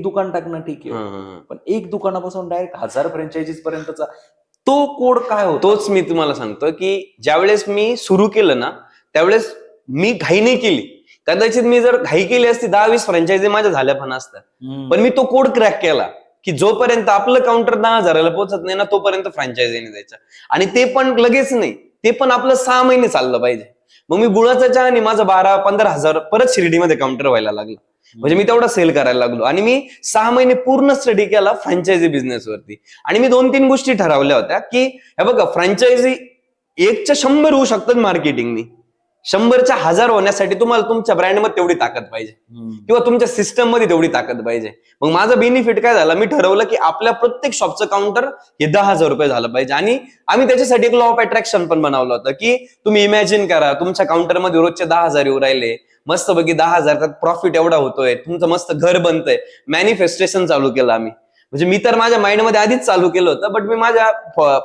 एक दुकान टाकणं ठीक आहे. पण एक दुकानापासून डायरेक्ट हजार फ्रँचायझीज पर्यंतचा तो कोड काय होतो? तोच मी तुम्हाला सांगतो की ज्यावेळेस मी सुरू केलं ना त्यावेळेस मी घाई नाही केली. कदाचित मी जर घाई केली असती दहा वीस फ्रँचायझी माझ्या झाल्या पण असत्या. पण मी तो कोड क्रॅक केला की जोपर्यंत आपलं काउंटर दहा हजाराला पोहोचत नाही ना तोपर्यंत फ्रँचायझी नाही द्यायचा आणि ते पण लगेच नाही. ते पण आपलं सहा महिने चाललं पाहिजे. मग मी गुळाचा चहा आणि माझं बारा पंधरा हजार परत शिर्डीमध्ये काउंटर व्हायला लागलं. म्हणजे मी तेवढा सेल करायला लागलो. आणि मी सहा महिने पूर्ण स्टडी केला फ्रँचायझी बिझनेसवरती आणि मी दोन तीन गोष्टी ठरवल्या होत्या की हे बघा फ्रँचायझी एकच्या शंभर होऊ शकतात मार्केटिंगनी शंभरच्या हजार होण्यासाठी तुम्हाला तुमच्या ब्रँडमध्ये तेवढी ताकद पाहिजे. किंवा तुमच्या सिस्टममध्ये तेवढी ताकद पाहिजे. मग माझा बेनिफिट काय झाला? मी ठरवलं की आपल्या प्रत्येक शॉपचं काउंटर हे दहा हजार रुपये झालं पाहिजे. आणि आम्ही त्याच्यासाठी एक लॉ ऑफ अट्रॅक्शन पण बनवलं होतं की तुम्ही इमॅजिन करा तुमच्या काउंटरमध्ये रोजचे दहा हजार येऊ राहिले. मस्तपैकी दहा हजार प्रॉफिट एवढा होतोय. तुमचं मस्त घर बनतंय. मॅनिफेस्टेशन चालू केलं आम्ही. म्हणजे मी तर माझ्या माइंडमध्ये आधीच चालू केलं होतं बट मी माझ्या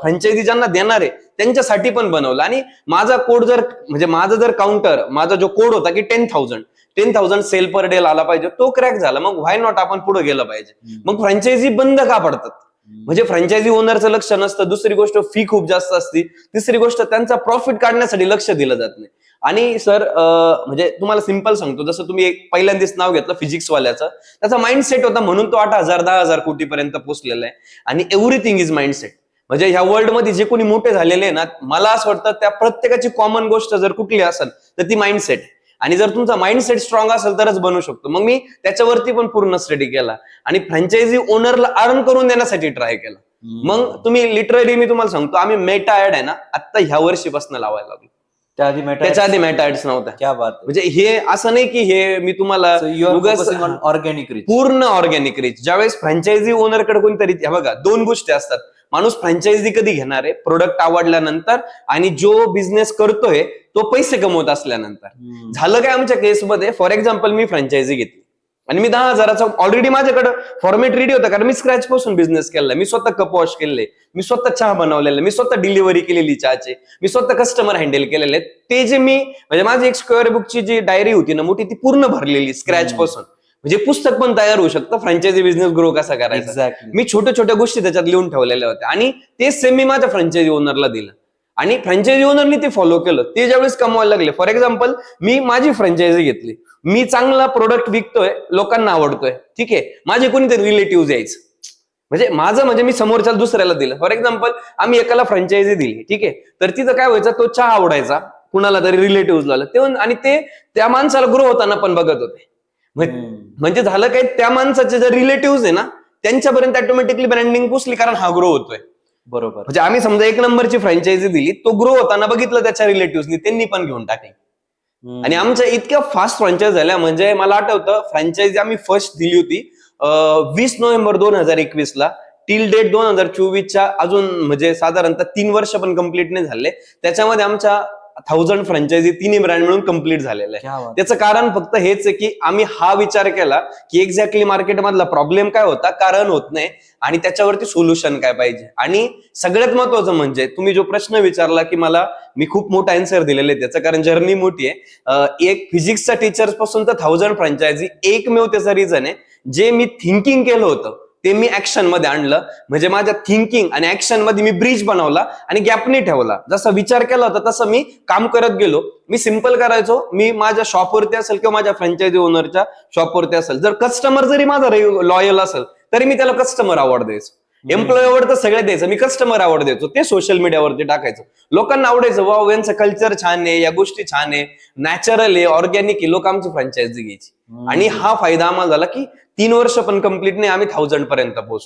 फ्रँचायझी ज्यांना देणार आहे त्यांच्यासाठी पण बनवलं. आणि माझा कोड जर म्हणजे माझा जर काउंटर माझा जो कोड होता की ten thousand ten thousand sale per day आला पाहिजे तो क्रॅक झाला. मग व्हाय नॉट आपण पुढे गेलं पाहिजे? मग फ्रँचायझी बंद का पडतात? म्हणजे फ्रँचायझी ओनरचं लक्ष नसतं दुसरी गोष्ट फी खूप जास्त असती तिसरी गोष्ट त्यांचा प्रॉफिट काढण्यासाठी लक्ष दिलं जात नाही. आणि सर म्हणजे तुम्हाला सिंपल सांगतो जसं तुम्ही एक पहिल्यांदाच नाव घेतलं फिजिक्स वाल्याचं त्याचा माइंडसेट होता म्हणून तो आठ हजार दहा हजार कोटीपर्यंत पोहोचलेला आहे. आणि एव्हरीथिंग इज माइंडसेट म्हणजे ह्या वर्ल्डमध्ये जे कोणी मोठे झालेले आहे ना मला असं वाटतं त्या प्रत्येकाची कॉमन गोष्ट जर कुठली असेल तर ती माइंडसेट आणि जर तुमचा माइंडसेट स्ट्रॉंग असेल तरच बनू शकतो. मग मी त्याच्यावरती पण पूर्ण स्टडी केला. आणि फ्रँचायझी ओनरला अर्न करून देण्यासाठी ट्राय केला. मग तुम्ही लिटरली मी तुम्हाला सांगतो आम्ही मेटा ऍड आहे ना आता ह्या वर्षीपासून लावायला लागलो. त्या आधी मॅटर त्याच्या आधी मेटा नव्हत्या. क्या बात म्हणजे हे असं नाही की हे मी तुम्हाला उगाच- ऑर्गॅनिक रिच पूर्ण ऑर्गॅनिक रिच ज्यावेळेस फ्रँचायझी ओनरकडे कोणतरी हे बघा दोन गोष्टी असतात. माणूस फ्रँचायझी कधी घेणार आहे? प्रोडक्ट आवडल्यानंतर आणि जो बिझनेस करतोय तो पैसे कमवत असल्यानंतर. झालं काय आमच्या केसमध्ये फॉर एक्झाम्पल मी फ्रँचायझी घेतली. आणि मी दहा हजाराचा ऑलरेडी माझ्याकडे फॉर्मेट रेडी होता कारण मी स्क्रॅच पासून बिझनेस केलाय मी स्वतः कप वॉश केले मी स्वतः चहा बनवलेला मी स्वतः डिलिव्हरी केलेली चहाचे. मी स्वतः कस्टमर हँडल केलेले ते जे मी म्हणजे माझी एक स्क्वेअर बुकची जी डायरी होती ना मोठी ती पूर्ण भरलेली स्क्रॅच. पासून. म्हणजे पुस्तक पण तयार होऊ शकतं फ्रँचायझी बिझनेस ग्रो कसा करायचा? मी छोट्या छोट्या गोष्टी त्याच्यात लिहून ठेवलेल्या होत्या. आणि तेच सेम मी माझ्या फ्रँचायझी ओनरला दिलं. आणि फ्रँचायझी ओनरनी ते फॉलो केलं. ते ज्यावेळेस कमवायला लागले फॉर एक्झाम्पल मी माझी फ्रँचायझी घेतली. मी चांगला प्रोडक्ट विकतोय लोकांना आवडतोय. ठीक आहे? माझे कोणीतरी रिलेटिव्ह यायचं. म्हणजे माझं म्हणजे मी समोरच्या दुसऱ्याला दिलं. फॉर एक्झाम्पल आम्ही एकाला फ्रँचायझी दिली. ठीक आहे? तर तिथं काय व्हायचं? तो चहा आवडायचा. कुणाला तरी रिलेटिव्ह झालं ते आणि ते त्या माणसाला ग्रो होताना पण बघत होते. म्हण- म्हणजे झालं काय? त्या माणसाचे जे रिलेटिव्ह आहे ना त्यांच्यापर्यंत ऑटोमॅटिकली ब्रँडिंग पोचली कारण हा ग्रो होतोय. बरोबर. म्हणजे आम्ही समजा एक नंबरची फ्रँचायझी दिली तो ग्रो होताना बघितलं त्याच्या रिलेटिव्हनी त्यांनी पण घेऊन टाकली. आणि आमच्या इतक्या फास्ट फ्रँचायझ झाल्या म्हणजे मला आठवतं फ्रँचायझी आम्ही फर्स्ट दिली होती वीस नोव्हेंबर दोन हजार एकवीस ला टिल डेट दोन हजार चोवीसच्या अजून म्हणजे साधारणतः तीन वर्ष पण कंप्लीट नाही झाले. त्याच्यामध्ये आमच्या थाउजंड फ्रँचायझी तिन्ही ब्रँड मिळून कंप्लीट झालेलं आहे. त्याचं कारण फक्त हेच आहे की आम्ही हा विचार केला की एक्झॅक्टली मार्केटमधला प्रॉब्लेम काय होता कारण होत नाही आणि त्याच्यावरती सोल्युशन काय पाहिजे. आणि सगळ्यात महत्वाचं म्हणजे तुम्ही जो प्रश्न विचारला की मला मी खूप मोठा आन्सर दिलेले आहे त्याचं कारण जर्नी मोठी आहे. एक फिजिक्सच्या टीचर्सपासून तर थाउजंड फ्रँचायझी एकमेव त्याचं रिझन आहे. जे मी थिंकिंग केलं होतं ते मी ऍक्शनमध्ये आणलं. म्हणजे माझ्या थिंकिंग आणि ऍक्शनमध्ये मी ब्रिज बनवला आणि गॅपनी ठेवला. जसा विचार केला होता तसं मी काम करत गेलो. मी सिंपल करायचो. मी माझ्या शॉपवरती असेल किंवा माझ्या फ्रँचायझी ओनरच्या शॉपवरती असेल. जर कस्टमर जरी माझा लॉयल असेल तरी मी त्याला कस्टमर आवड द्यायचो. एम्प्लॉय आवड तर सगळ्यात द्यायचं. मी कस्टमर आवड द्यायचो ते सोशल मीडियावरती टाकायचं. लोकांना आवडायचं वाव यांचं कल्चर छान आहे या गोष्टी छान आहे. नॅचरल आहे ऑर्गॅनिक आहे. लोक आमची फ्रँचायझी घ्यायची. आणि हा फायदा आम्हाला झाला की तीन वर्ष पण कंप्लीट नाही आम्ही थाउजंड पर्यंत पोहोचलो.